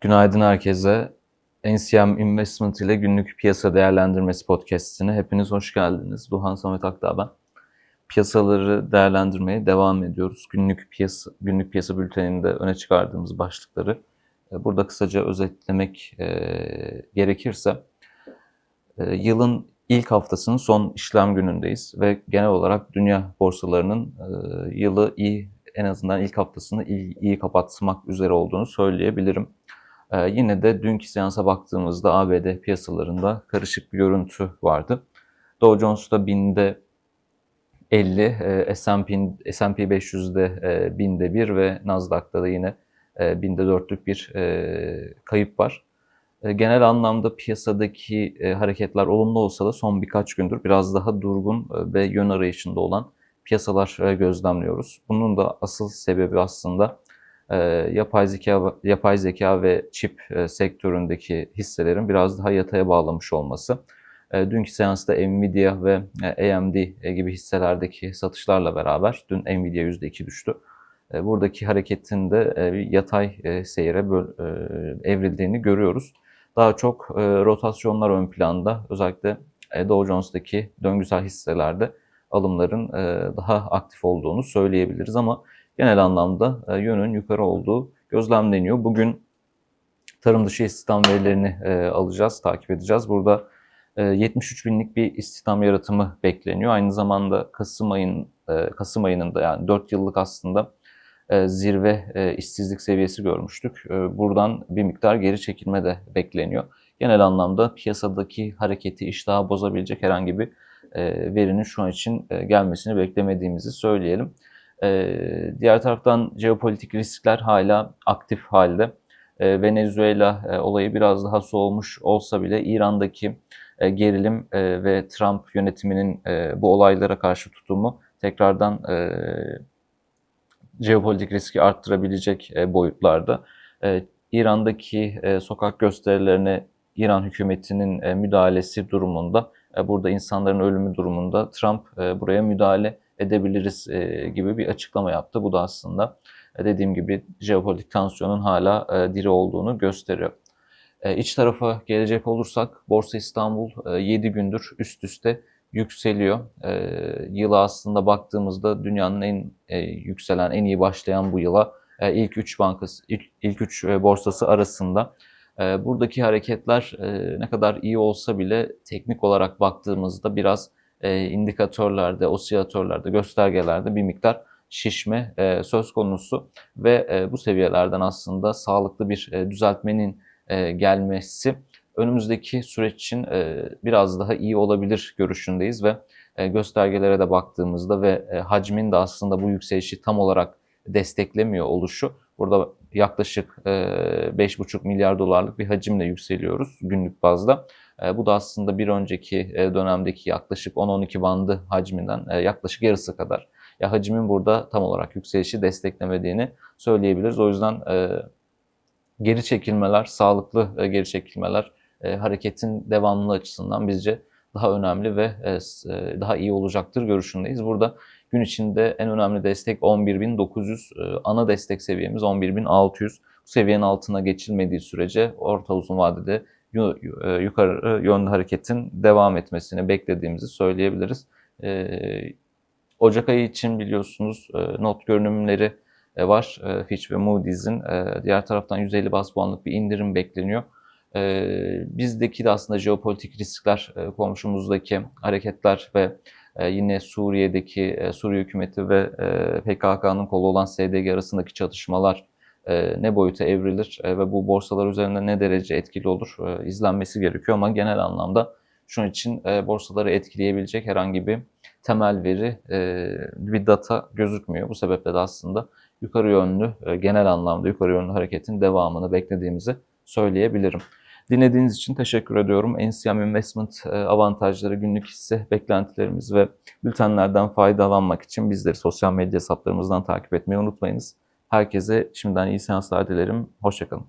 Günaydın herkese. NCM Investment ile günlük piyasa değerlendirmesi podcastine hepiniz hoş geldiniz. Duhan Samet Akdağ ben. Piyasaları değerlendirmeye devam ediyoruz. Günlük piyasa günlük piyasa bülteninde öne çıkardığımız başlıkları e, burada kısaca özetlemek e, gerekirse e, yılın ilk haftasının son işlem günündeyiz ve genel olarak dünya borsalarının e, yılı iyi en azından ilk haftasını iyi, iyi kapatmak üzere olduğunu söyleyebilirim. Ee, yine de dünkü seansa baktığımızda ABD piyasalarında karışık bir görüntü vardı. Dow Jones'ta binde 50, e, S&P, S&P 500'de e, binde 1 ve Nasdaq'ta da yine e, binde 4'lük bir e, kayıp var. E, genel anlamda piyasadaki hareketler olumlu olsa da son birkaç gündür biraz daha durgun ve yön arayışında olan piyasalar gözlemliyoruz. Bunun da asıl sebebi aslında e, yapay zeka yapay zeka ve çip e, sektöründeki hisselerin biraz daha yataya bağlamış olması. E, dünkü seansta Nvidia ve AMD gibi hisselerdeki satışlarla beraber dün Nvidia %2 düştü. Buradaki hareketin de yatay seyre evrildiğini görüyoruz. Daha çok rotasyonlar ön planda. Özellikle Dow Jones'taki döngüsel hisselerde alımların daha aktif olduğunu söyleyebiliriz ama genel anlamda e, yönün yukarı olduğu gözlemleniyor. Bugün tarım dışı istihdam verilerini e, alacağız, takip edeceğiz. Burada 73 e, binlik bir istihdam yaratımı bekleniyor. Aynı zamanda Kasım ayın Kasım ayının da yani 4 yıllık aslında zirve işsizlik seviyesi görmüştük. Buradan bir miktar geri çekilme de bekleniyor. Genel anlamda piyasadaki hareketi iştahı bozabilecek herhangi bir verinin şu an için gelmesini beklemediğimizi söyleyelim. Ee, diğer taraftan jeopolitik riskler hala aktif halde. Ee, Venezuela e, olayı biraz daha soğumuş olsa bile İran'daki e, gerilim e, ve Trump yönetiminin e, bu olaylara karşı tutumu tekrardan e, jeopolitik riski arttırabilecek e, boyutlarda. E, İran'daki e, sokak gösterilerine İran hükümetinin e, müdahalesi durumunda, e, burada insanların ölümü durumunda Trump e, buraya müdahale edebiliriz e, gibi bir açıklama yaptı. Bu da aslında e, dediğim gibi jeopolitik tansiyonun hala e, diri olduğunu gösteriyor. İç tarafa gelecek olursak Borsa İstanbul e, 7 gündür üst üste yükseliyor. Yıla aslında baktığımızda dünyanın en yükselen, en iyi başlayan bu yıla ilk 3 bankası, ilk, ilk 3 e, borsası arasında. Buradaki hareketler ne kadar iyi olsa bile teknik olarak baktığımızda biraz e, indikatörlerde, osilatörlerde, göstergelerde bir miktar şişme e, söz konusu ve e, bu seviyelerden aslında sağlıklı bir e, düzeltmenin e, gelmesi önümüzdeki süreç için e, biraz daha iyi olabilir görüşündeyiz ve e, göstergelere de baktığımızda ve e, hacmin de aslında bu yükselişi tam olarak desteklemiyor oluşu. Burada yaklaşık e, 5,5 milyar dolarlık bir hacimle yükseliyoruz günlük bazda. E, bu da aslında bir önceki e, dönemdeki yaklaşık 10-12 bandı hacminden e, yaklaşık yarısı kadar. Ya hacmin burada tam olarak yükselişi desteklemediğini söyleyebiliriz. O yüzden geri çekilmeler, sağlıklı geri çekilmeler hareketin devamlılığı açısından bizce daha önemli ve daha iyi olacaktır görüşündeyiz. Burada gün içinde en önemli destek 11.900, ana destek seviyemiz 11.600. Bu seviyenin altına geçilmediği sürece orta uzun vadede yukarı yönlü hareketin devam etmesini beklediğimizi söyleyebiliriz. E, Ocak ayı için biliyorsunuz e, not görünümleri var. Fitch ve Moody's'in diğer taraftan 150 bas puanlık bir indirim bekleniyor. Bizdeki de aslında jeopolitik riskler, komşumuzdaki hareketler ve yine Suriye'deki Suriye hükümeti ve PKK'nın kolu olan SDG arasındaki çatışmalar e, ne boyuta evrilir e, ve bu borsalar üzerinde ne derece etkili olur e, izlenmesi gerekiyor ama genel anlamda şunun için borsaları etkileyebilecek herhangi bir temel veri, bir data gözükmüyor. Bu sebeple de aslında yukarı yönlü, genel anlamda yukarı yönlü hareketin devamını beklediğimizi söyleyebilirim. Dinlediğiniz için teşekkür ediyorum. NCM Investment avantajları, günlük hisse beklentilerimiz ve bültenlerden faydalanmak için bizleri sosyal medya hesaplarımızdan takip etmeyi unutmayınız. Herkese şimdiden iyi seanslar dilerim. Hoşçakalın.